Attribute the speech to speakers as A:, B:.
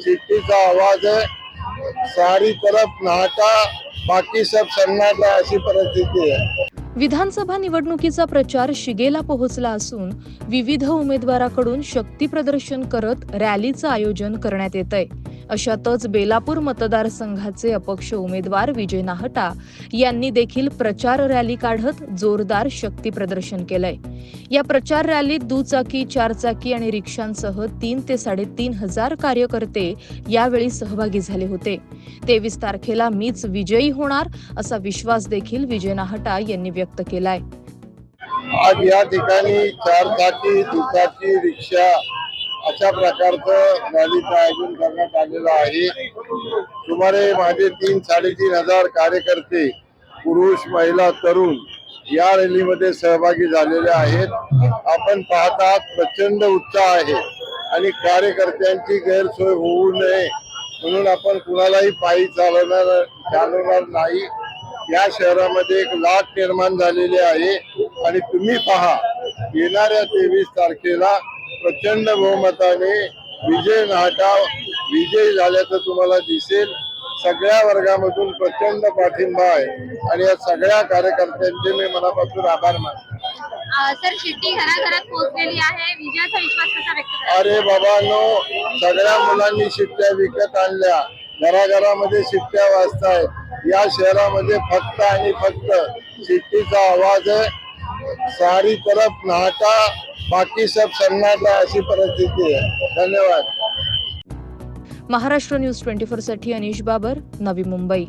A: सिट्टीचा आवाज है सारी तरफ नाटा बाकी सब सन्नाटा अशी परिस्थिती आहे.
B: विधानसभा निवडणुकीचा प्रचार शिगेला पोहोचला असून विविध उमेदवाराकडून शक्ती प्रदर्शन करत रॅलीचं आयोजन करण्यात येत आहे अशातच बेलापूर मतदारसंघाचे अपक्ष उमेदवार विजय नाहटा यांनी देखील प्रचार रॅली काढत जोरदार शक्ती प्रदर्शन केलंय. या प्रचार रॅलीत दुचाकी चारचाकी आणि रिक्षांसह तीन ते साडेतीन हजार कार्यकर्ते यावेळी सहभागी झाले होते. तेवीस तारखेला मीच विजयी होणार असा विश्वास देखील विजय नाहटा यांनी व्यक्त केलाय.
A: आज या ठिकाणी चारचाकी दुचाकी रिक्षा अशा प्रकारचं रॅलीचं आयोजन करण्यात आलेलं आहे. सुमारे माझे तीन साडेतीन हजार कार्यकर्ते पुरुष महिला तरुण या रॅलीमध्ये सहभागी झालेले आहेत. आपण पाहतात प्रचंड उत्साह आहे आणि कार्यकर्त्यांची गैरसोय होऊ नये म्हणून आपण कुणालाही पायी चालवणार चालवणार नाही. या शहरामध्ये एक लाट निर्माण झालेली आहे आणि तुम्ही पहा येणाऱ्या तेवीस तारखेला प्रचंड बहुमताने विजय नाटा विजय झाल्याचं तुम्हाला दिसेल. सगळ्या वर्गामधून प्रचंड पाठिंबा आहे. आणि या सगळ्या कार्यकर्त्यांचे मी मनापासून आभार मानतो.
C: सर शिट्टी घराघरात पोहोचलेली आहे. विजयाचा विश्वास कसा व्यक्त
A: अरे बाबांनो सगळ्या मुलांनी शिट्ट्या विकत आणल्या. घराघरामध्ये शिट्ट्या वाजतायत. या शहरामध्ये फक्त आणि फक्त शिट्टीचा आवाज आहे. सारी तरफ नाटा बाकी सब सन्नाटा अशी परिस्थिती आहे. धन्यवाद.
B: महाराष्ट्र न्यूज ट्वेंटी साठी अनिश बाबर नवी मुंबई.